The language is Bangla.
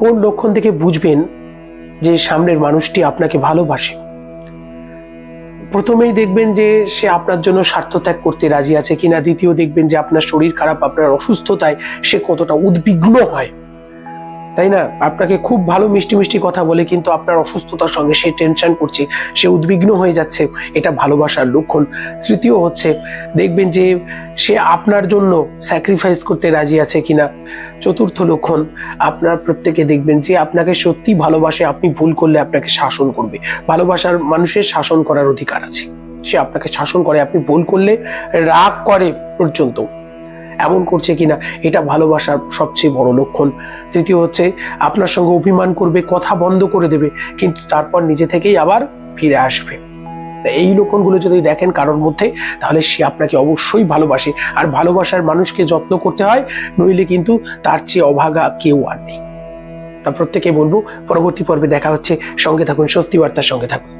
কোন লক্ষণ থেকে বুঝবেন যে সামনের মানুষটি আপনাকে ভালোবাসে? প্রথমেই দেখবেন যে সে আপনার জন্য স্বার্থ ত্যাগ করতে রাজি আছে কিনা। দ্বিতীয় দেখবেন যে আপনার শরীর খারাপ, আপনার অসুস্থতায় সে কতটা উদ্বিগ্ন হয়। তাই না? আপনাকে খুব ভালো মিষ্টি মিষ্টি কথা বলে কিন্তু আপনার অসুস্থতার সঙ্গে সে টেনশন করছে, সে উদ্বিগ্ন হয়ে যাচ্ছে। এটা ভালোবাসার লক্ষণ। তৃতীয় হচ্ছে, দেখবেন যে সে আপনার জন্য স্যাক্রিফাইস করতে রাজি আছে কিনা। চতুর্থ লক্ষণ আপনার প্রত্যেকে দেখবেন যে আপনাকে সত্যি ভালোবাসে, আপনি ভুল করলে আপনাকে শাসন করবে। ভালোবাসার মানুষের শাসন করার অধিকার আছে। সে আপনাকে শাসন করে, আপনি ভুল করলে রাগ করে পর্যন্ত। এমন করছে কিনা, এটা ভালোবাসার সবচেয়ে বড় লক্ষণ। তৃতীয় হচ্ছে, আপনার সঙ্গে অভিমান করবে, কথা বন্ধ করে দেবে, কিন্তু তারপর নিজে থেকেই আবার ফিরে আসবে। এই লক্ষণগুলো যদি দেখেন কারোর মধ্যে, তাহলে সে আপনাকে অবশ্যই ভালোবাসে। আর ভালোবাসার মানুষকে যত্ন করতে হয়, নইলে কিন্তু তার চেয়ে অভাগা কেউ আর নেই। তা প্রত্যেকে বলব, পরবর্তী পর্বে দেখা হচ্ছে। সঙ্গে থাকুন, স্বস্তি বার্তার সঙ্গে থাকুন।